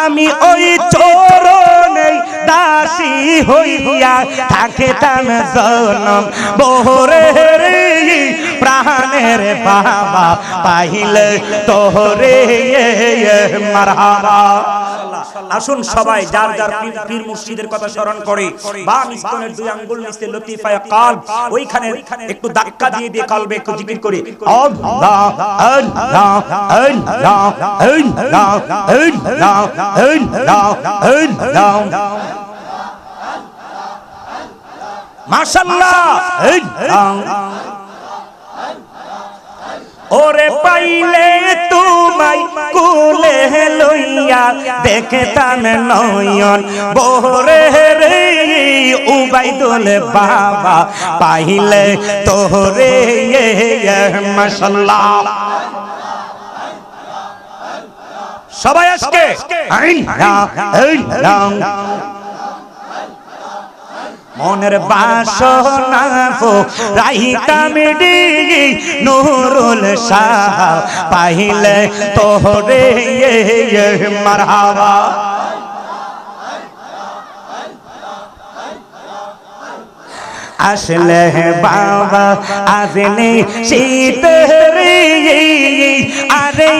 আমি ওই চরণে দাসী হইয়া থাকিতাম জনম। বহরে প্রাণের বাবা পাইলে তোরে মারহাবা। আসুন সবাই যার যার পীর মুর্শিদের কথা স্মরণ করে বা মিস্তনের দুই আঙ্গুল নিচে লতিফায় কাল ওইখানে একটু ধাক্কা দিয়ে দিয়ে কালবে একটু জিকির করে আল্লাহ আল্লাহ আল্লাহ আল্লাহ আল্লাহ আল্লাহ আল্লাহ মাশাআল্লাহ আল্লাহ ওরে পাইলে তুমাই কুলে লইয়া দেখতাম নয়ন। বহরে রে উবাইদুল বাবা পাইলে তোরে মাশাল্লাহ। সবাই আজকে। মনের বাসনা ফো রাইতাম ডি নুরুল শাহ পাইলে তোরে মারহাবা। আসলে বাবা আসলে শীত রে আরে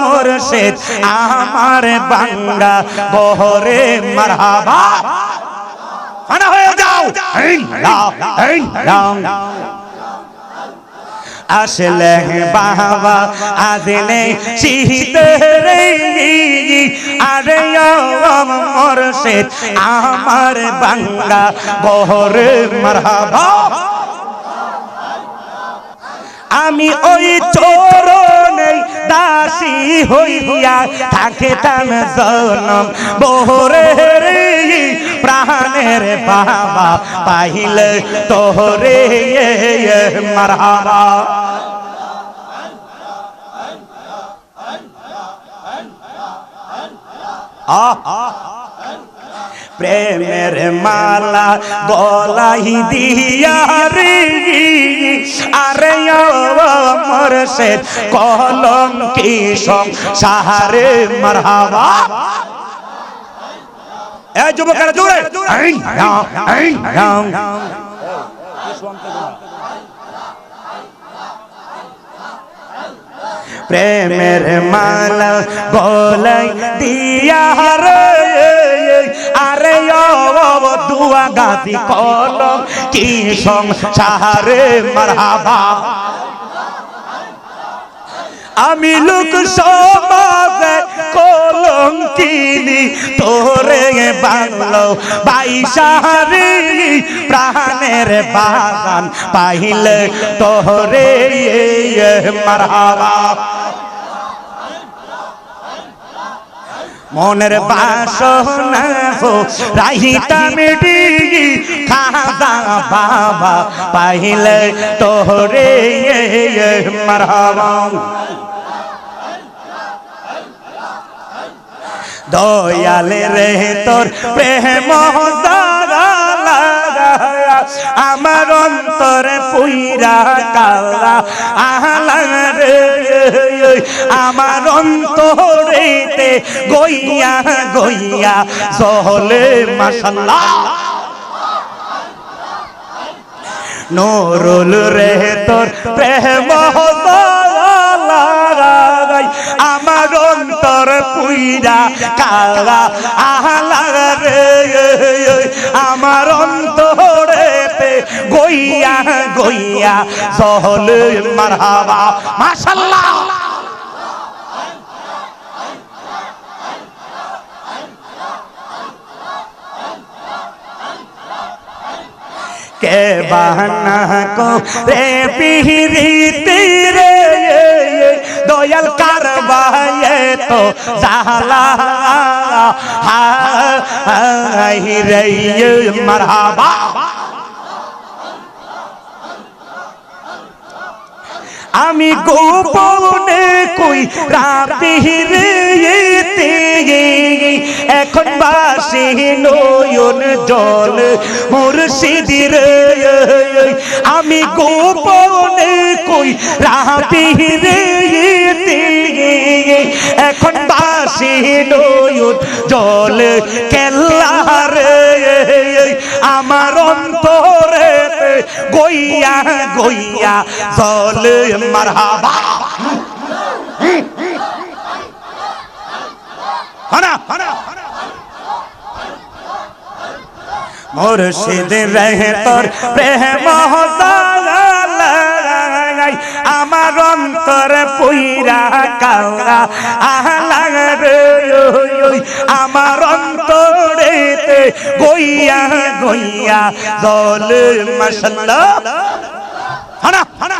মুর্শিদ, আমার বাংলা বহরে মারহাবা। ফানা হয়ে যাও। আসলে বাবা আদিলে শীতরে আরে আমার সে আমার বাংলা বহরে মারহাবা। আমি ওই চরণে দাসী হইয়া থাকিতাম জনম। বহরে রে প্রাণের বাবা পাইলে তোরে মারহাবা। প্রেমের মালা গলাই দিয়া রে। আরে মরশেদ কলম কি সাহারে মারহাবা। এ যুবকেরা জোরে। প্রেমের মালা গলাই দিয়া রে। আরে দুয়া গাতি কলম কি সংসারে মারহাবা। আমি লোক সমাজে কলঙ্কিনি তোরে বাংলো বাইসারি প্রাণের বাগান পাইলে তোরে মারহাবা। মনের বাসনা হো রাহিতা মিডি খাদা বাবা। পাইলে তোরে মারহাবা। দয়ালে রে তোর প্রেম আমার অন্তরে পুইরা কালা আহলা রে। আমার অন্তরেতে গইয়া গইয়া সহলে মাসাল্লাহ নোরুল রে তোর প্রেম পুইরা কালা আহলা রে, আমার অন্তরেতে গইয়া গইয়া সহল মারহাবা। মাশাল্লাহ। কে বাহানা কো রে পিহিরিতি রে তো জালা হাই রে মারহাবা। আমি গোপনে কই রাতে রে এখন বাসি নয়ন জল, মুর্শিদির আমি গোপনে কই রাবি রে এখন বাসি নয়ন জল, কেল্লার আমার অন্তরে গইয়া গইয়া জল, মারহাবা। হানা তোর প্রেম আমার অন্তর পুইরা কালা আহলাগ আমার অন্তরেতে গইয়া গইয়া জল মাশাল্লাহ হানা হানা।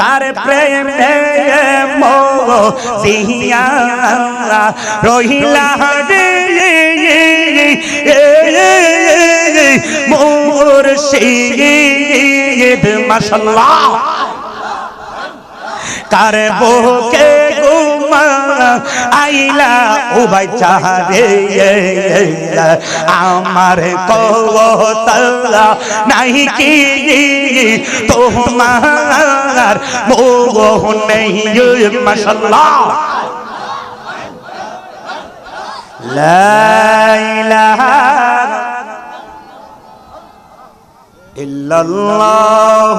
কার প্রেমে মো সিহিয়া রহিলা মোর সিদ মাশাল্লাহ। কার বুকে গুমা আইলা ও ভাই চাহারে আমার কওতলা নাই কি? তোমার মোহ নেই মাশাল্লাহ ইল্লাল্লাহ।